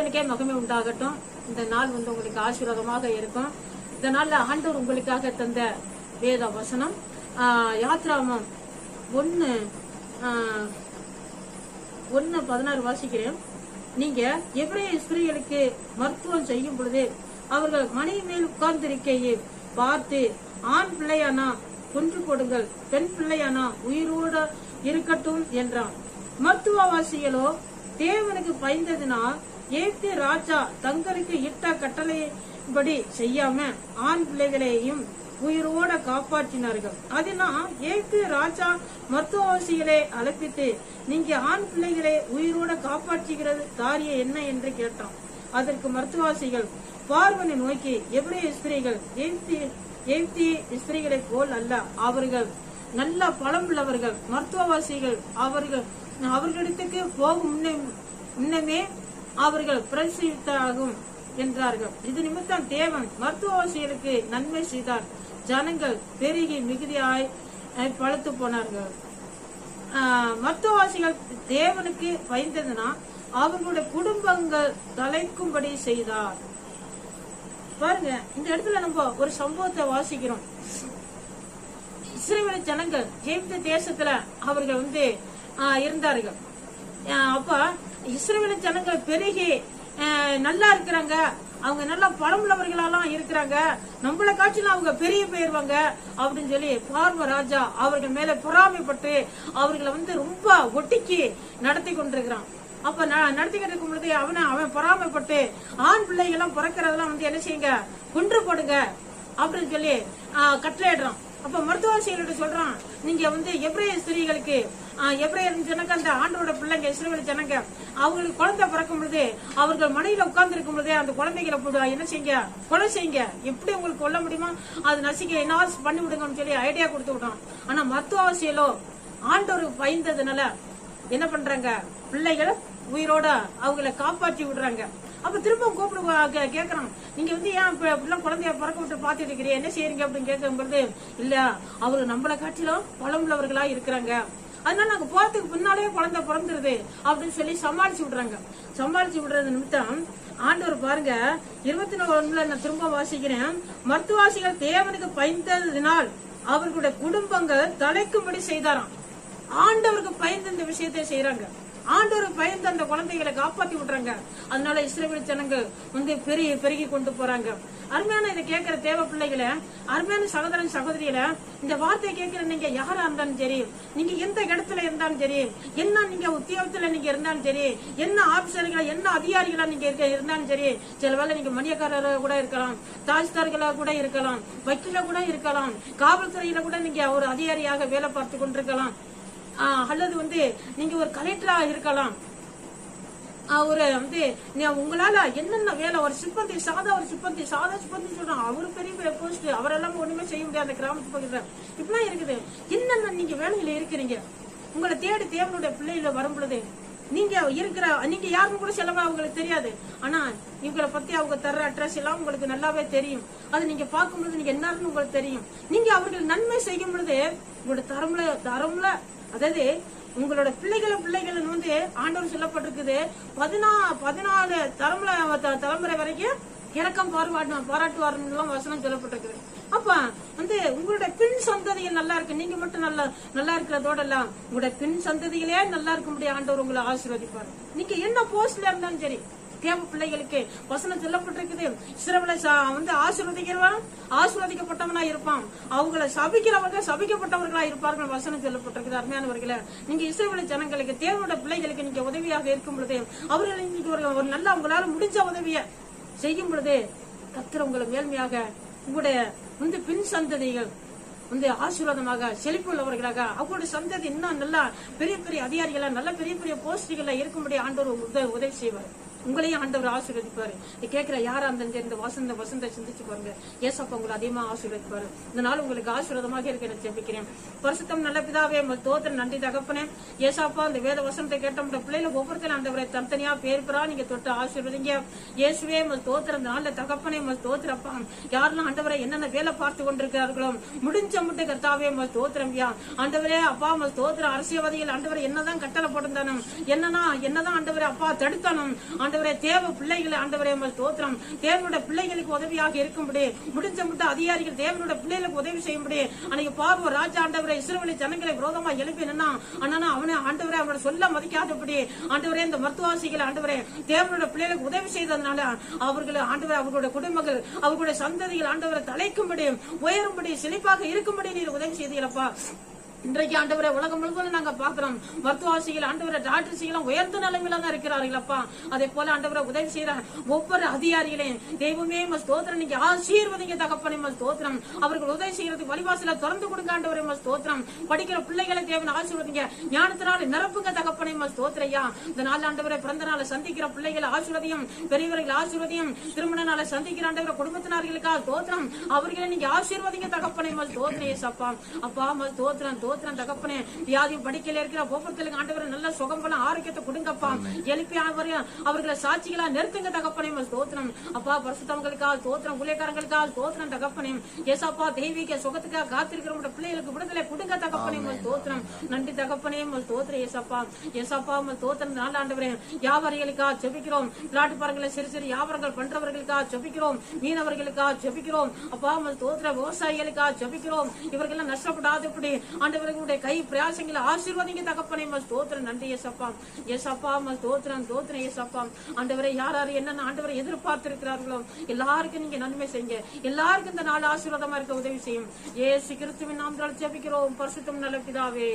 எனக்கே மகிமை உண்டாகட்டும். இந்த நாள் வந்து உங்களுக்கு ஆசீர்வாதமாக இருக்கும். இந்த நாளில் ஆண்டவர் உங்களுக்காக தந்த வேத வசனம் யாத்ராமம் ஒன்று ஒன்று பதினாறு வாசிக்கிறேன். நீங்க எவ்வளவு ஸ்திரீகளுக்கு மருத்துவம் செய்யும் பொழுது அவர்கள் மனை மேல் உட்கார்ந்திருக்கையை பார்த்து ஆண் பிள்ளையானா கொன்று போடுங்கள். பெண் பிள்ளையானா உயிரோட இருக்கட்டும் என்றான். மருத்துவவாசிகளோ தேவனுக்கு பயந்ததினால் ஏத்தி ராஜா தங்களுக்கு இட்ட கட்டளைப்படி செய்யாம ஆண் பிள்ளைகளையும் உயிரோட காப்பாற்றினார்கள். அதனால் ஏத்து ராஜா மருத்துவவாசிகளை அழைப்பித்து நீங்க ஆண் பிள்ளைகளை உயிரோட காப்பாற்றுகிறது காரியம் என்ன? என்று கேட்டான். அதற்கு மருத்துவவாசிகள் பார்வனை நோக்கி எவ்வளவு ஸ்திரீகள் ஏத்தி ஏத்தி ஸ்திரீகளைப் போல் அல்ல. அவர்கள் நல்ல பலம் உள்ளவர்கள். மருத்துவவாசிகள் அவர்கள் அவர்களிடத்துக்கு போகும் முன்னே முன்னமே அவர்கள் பிரசித்தாகும் என்றார்கள். இது நிமித்தம் தேவன் மருத்துவவாசிகளுக்கு நன்மை செய்தார். ஜனங்கள் பெருகி மிகுதியாய் அஹ், பழுத்து போனார்கள். ஆஹ், மருத்துவவாசிகள் தேவனுக்கு பயந்ததுனா அவர்களுடைய குடும்பங்கள் தலைக்கும்படி செய்தார். பாருங்க இந்த இடத்துல நம்ம ஒரு சம்பவத்தை வாசிக்கிறோம். இஸ்ரேல் ஜனங்கள் ஜெயித்த தேசத்துல அவர்கள் வந்து ஆஹ், இருந்தார்கள். அப்ப இஸ்ரேல் ஜனங்கள் பெருகி நல்லா இருக்கிறாங்க. அவங்க நல்லா பழமுள்ளவர்களெல்லாம் இருக்கிறாங்க. நம்மள காட்சியில அவங்க பெரிய போயிருவாங்க அப்படின்னு சொல்லி பார்வ ராஜா அவர்கள் மேல பொறாமைப்பட்டு அவர்களை வந்து ரொம்ப ஒட்டிக்கி நடத்தி கொண்டிருக்கிறான். அப்ப ந- நடத்திக்கிட்டு இருக்கும் பொழுது அவனை அவன் பொறாமைப்பட்டு ஆண் பிள்ளைகள்லாம் பிறக்கிறதெல்லாம் வந்து என்ன செய்யுங்க? குன்று போடுங்க அப்படின்னு சொல்லி கட்டளையிடுறான். அப்ப மருத்துவ செயலோட சொல்றான் நீங்க வந்து எப்ரேய ஸ்திரீகளுக்கு எப்ரேயர் ஜனங்க அந்த ஆண்டோட பிள்ளைங்க இஸ்ரேல் ஜனங்க அவங்களுக்கு குழந்தை பிறக்கும் பொழுது அவர்கள் மனையில உட்கார்ந்து இருக்கும் பொழுதே அந்த குழந்தைகளை போடு என்ன செய்யுங்க? கொலை செய்யுங்க. எப்படி உங்களுக்கு கொல்ல முடியுமா? அது நசிக்க என்ன பண்ணி விடுங்கன்னு சொல்லி ஐடியா கொடுத்து விட்டான். ஆனா மருத்துவ மருத்துவசியலோ ஆண்டோர் பயந்ததுனால என்ன பண்றாங்க? பிள்ளைகளை உயிரோட அவங்கள காப்பாற்றி விடுறாங்க. அப்ப திரும்ப கூப்பிடு கே- நீங்க வந்து ஏன் இப்ப இப்படிலாம் குழந்தைய பிறக்க விட்டு பாத்துட்டு இருக்கிறீங்க என்ன செய்யறீங்க அப்படின்னு கேட்கும்போது இல்ல அவரு நம்மள காட்டிலும் பழமுள்ளவர்களா இருக்கிறாங்க. அதனால நாங்க போறதுக்கு முன்னாலேயே குழந்தை பிறந்துருது அப்படின்னு சொல்லி சமாளிச்சு விடுறாங்க. சமாளிச்சு விடுறது நிமித்தம் ஆண்டவர் பாருங்க இருபத்தி நாலுல நான் திரும்ப வாசிக்கிறேன். மருத்துவாசிகள் தேவனுக்கு பயந்ததினால் அவர்களுடைய குடும்பங்கள் தலைக்கும்படி செய்தாராம். ஆண்டவருக்கு பயந்து இந்த விஷயத்தை செய்யறாங்க ஆண்டோர் பயந்து அந்த குழந்தைகளை காப்பாத்தி விடுறாங்க. அதனால இஸ்ரேல் ஜனங்கள் வந்து பெரிய பெருகி கொண்டு போறாங்க. அருமையான இதை கேட்கிற தேவ பிள்ளைகளை அருமையான சகோதரன் சகோதரிகளை இந்த வார்த்தையை கேட்கிற நீங்க யாரா இருந்தாலும் சரி நீங்க எந்த இடத்துல இருந்தாலும் சரி என்ன நீங்க உத்தியோகத்துல நீங்க இருந்தாலும் சரி என்ன ஆபிசர்களா என்ன அதிகாரிகளா நீங்க இருக்க இருந்தாலும் சரி சில வேலை நீங்க மணியக்காரராக கூட இருக்கலாம் தாசில்தார்களா கூட இருக்கலாம் வக்கீல கூட இருக்கலாம் காவல்துறையில கூட நீங்க ஒரு அதிகாரியாக வேலை பார்த்து கொண்டிருக்கலாம். அல்லது வந்து நீங்க ஒரு கலெக்டரா இருக்கலாம். அவரு ஒரு வந்து உங்களால என்னென்ன வேலை ஒரு சிப்பந்தி சாதா ஒரு சிப்பந்தி சாதா சிப்பந்தி சொல்றான் அவரு பெரிய போஸ்ட் அவரெல்லாம் ஒண்ணுமே செய்ய முடியாது அந்த கிராமத்து பகுதியில் இப்பெல்லாம் இருக்குது. என்னென்ன நீங்க வேலையில இருக்கிறீங்க? உங்களை தேடி தேவனுடைய பிள்ளைகள வரும் பொழுது நீங்க இருக்கிற நீங்க யாருன்னு கூட செலவா அவங்களுக்கு தெரியாது. ஆனா இவங்களை பத்தி அவங்க தர்ற அட்ரஸ் எல்லாம் உங்களுக்கு நல்லாவே தெரியும். அது நீங்க பார்க்கும்போது நீங்க என்னன்னு உங்களுக்கு தெரியும். நீங்க அவர்கள் நன்மை செய்யும் பொழுது உங்களோட தரம்ல தரம்ல அதாவது உங்களோட பிள்ளைகளை பிள்ளைகள் வந்து ஆண்டவர் சொல்லப்பட்டிருக்குது. பதினா பதினாலு தலைமுறை த- தலைமுறை வரைக்கும் இறக்கம் பாராட்டு பாராட்டுவார்னு வசனம் சொல்லப்பட்டிருக்குது. அப்ப வந்து உங்களோட பின் சந்ததிகள் நல்லா இருக்கு. நீங்க மட்டும் நல்லா நல்லா இருக்கிறதோட எல்லாம் உங்களோட பின் சந்ததிகளே நல்லா இருக்க முடியும் ஆண்டவர் உங்களை ஆசீர்வதிப்பாரு. நீங்க என்ன போஸ்ட்ல இருந்தாலும் சரி தேவ பிள்ளைகளுக்கு வசனம் சொல்லப்பட்டிருக்குது. சிறவுல வந்து ஆசீர்வதிக்கிறவன் ஆசீர்வதிக்கப்பட்டவனா இருப்பான். அவங்கள சபிக்கிறவங்க சபிக்கப்பட்டவர்களா இருப்பார்கள். வசனம் சொல்லப்பட்டிருக்குது. அருமையானவர்களே நீங்க இஸ்ரவேல ஜனங்களுக்கு தேவனோட பிள்ளைகளுக்கு நீங்க உதவியாக இருக்கும் பொழுது அவர்கள் இன்னைக்கு ஒரு நல்ல அவங்களால முடிஞ்ச உதவிய செய்யும் பொழுது கத்திர உங்களை மேல்மையாக உங்களுடைய வந்து பின் சந்ததிகள் வந்து ஆசீர்வாதமாக செழிப்புள்ளவர்களாக அவங்களுடைய சந்ததி இன்னும் நல்லா பெரிய பெரிய அதிகாரிகளா நல்ல பெரிய பெரிய போஸ்டிகளா இருக்கும்படி ஆண்டவர் உதவி செய்வார். உங்களையும் ஆண்டவர் ஆசீர்வதிப்பாரு. இது கேட்கிற யாரா இருந்தாலும் இந்த வசந்த வசந்த சிந்திச்சு பாருங்க. ஏசப்பா உங்களை அதிகமா ஆசீர்வதிப்பாரு. இந்த நாள் உங்களுக்கு ஆசீர்வாதமாக இருக்க நான் ஜெபிக்கிறேன். பரிசுத்தம் நல்ல பிதாவே உங்கள் தோத்திர நன்றி தகப்பனே. ஏசாப்பா இந்த வேத வசனத்தை கேட்டோம் உங்க பிள்ளைல ஒவ்வொருத்தரும் ஆண்டவரை தனித்தனியா பேர் பெறா நீங்க தொட்டு ஆசீர்வதிங்க. இயேசுவே உங்கள் தோத்திர இந்த நாள்ல தகப்பனே உங்கள் தோத்திரப்பா யாரெல்லாம் ஆண்டவரை என்னென்ன வேலை பார்த்து கொண்டிருக்கிறார்களோ முடிஞ்ச முட்டை கர்த்தாவே உங்கள் தோத்திரம் யா. ஆண்டவரே அப்பா உங்கள் தோத்திர அரசியல்வாதிகள் ஆண்டவரை என்னதான் கட்டளை போட்டிருந்தானும் என்னன்னா என்னதான் ஆண்டவரை அப்பா தடுத்தானும் ஆண்டவரே தேவ பிள்ளைகளை ஆண்டவரே ஸ்தோத்திரம் தேவனுடைய பிள்ளைகளுக்கு உதவியாக இருக்கும்படி முடிஞ்ச முட்ட அதிகாரிகள் தேவனுடைய பிள்ளைகளுக்கு உதவி செய்யும்படி அன்னைக்கு பார்வ ராஜா ஆண்டவரை இஸ்ரோவலி ஜனங்களை விரோதமா எழுப்பி நின்னா அண்ணா அவனை ஆண்டவரே அவனோட சொல்ல மதிக்காதபடி ஆண்டவரே இந்த மருத்துவாசிகளை ஆண்டவரே தேவனுடைய பிள்ளைகளுக்கு உதவி செய்ததுனால அவர்களை ஆண்டவர் அவர்களுடைய குடும்பங்கள் அவர்களுடைய சந்ததிகள் ஆண்டவரை தலைக்கும்படி உயரும்படி செழிப்பாக இருக்கும்படி நீர் உதவி செய்தீங்களப்பா இன்றைக்கு ஆண்டவரை உலகம் முழுவதும் நாங்க பாக்குறோம் மருத்துவாசிகள் ஆண்டவரை டாக்டர்ஸிகளும் உயர்ந்த நிலைமையில தான் இருக்கிறார்களப்பா. அதே போல ஆண்டவரை உதவி செய்யற ஒவ்வொரு அதிகாரிகளையும் தெய்வமே உம ஸ்தோத்திரம். நீங்க ஆசீர்வதிங்க தகப்பனே உம ஸ்தோத்திரம். அவர்கள் உதவி செய்யறதுக்கு வழிவாசல திறந்து கொடுங்க ஆண்டவரை மஸ் ஸ்தோத்திரம். படிக்கிற பிள்ளைகளை தேவன் ஆசீர்வதிங்க. ஞானத்தினால நிரப்புங்க தகப்பனே உம ஸ்தோத்திரையா இந்த நாள் ஆண்டவரை பிறந்த நாளை சந்திக்கிற பிள்ளைகளை ஆசீர்வதியும் பெரியவர்கள் ஆசீர்வதியும் திருமண நாளை சந்திக்கிற ஆண்டவரை குடும்பத்தினர்களுக்காக ஸ்தோத்திரம். அவர்களை நீங்க ஆசீர்வதிங்க தகப்பனே உம ஸ்தோத்திரம் அப்பா உம ஸ்தோத்திரம் ஸ்தோத்திரம் தகப்பனே வியாதி படிக்கல இருக்கிற ஒவ்வொருத்தருக்கு ஆண்டவரை நல்ல சுகம் பண்ண ஆரோக்கியத்தை கொடுங்கப்பா. எழுப்பி அவரையும் அவர்களை சாட்சிகளா நிறுத்துங்க தகப்பனே ஸ்தோத்திரம் அப்பா பரிசுத்தவங்களுக்காக ஸ்தோத்திரம் ஊழியக்காரங்களுக்காக ஸ்தோத்திரம் தகப்பனே. ஏசப்பா தெய்வீக சுகத்துக்காக காத்திருக்கிறவங்க பிள்ளைகளுக்கு விடுதலை கொடுங்க தகப்பனே ஸ்தோத்திரம் நன்றி தகப்பனே ஸ்தோத்திரம் ஏசப்பா. ஏசப்பா ஸ்தோத்திரம் நல்ல ஆண்டவரே வியாபாரிகளுக்காக ஜெபிக்கிறோம். பிளாட்டு பாருங்களை சிறு சிறு வியாபாரங்கள் பண்றவர்களுக்காக ஜெபிக்கிறோம். மீனவர்களுக்காக ஜெபிக்கிறோம். அப்பா உம ஸ்தோத்திர விவசாயிகளுக்காக ஜெபிக்கிறோம். இவர்கள் நஷ்டப்படாதபடி ஆண்டவர்களுடைய கை பிரயாசங்களை ஆசீர்வதிங்க தகப்பனே மஸ் தோத்திரம் நன்றி ஏசப்பா. ஏசப்பா உம ஸ்தோத்திரம் ஸ்தோத்திரம் ஏசப்பா. ஆண்டவரை யார் யார் என்னென்ன ஆண்டவரை எதிர்பார்த்திருக்கிறார்களோ எல்லாருக்கும் நீங்க நன்மை செய்யுங்க. எல்லாருக்கும் இந்த நாள் ஆசீர்வாதமா இருக்க உதவி செய்யும். ஏசு கிறிஸ்துவின் நாமத்தால் ஜெபிக்கிறோம். பரிசுத்தம் நல்ல பிதாவே.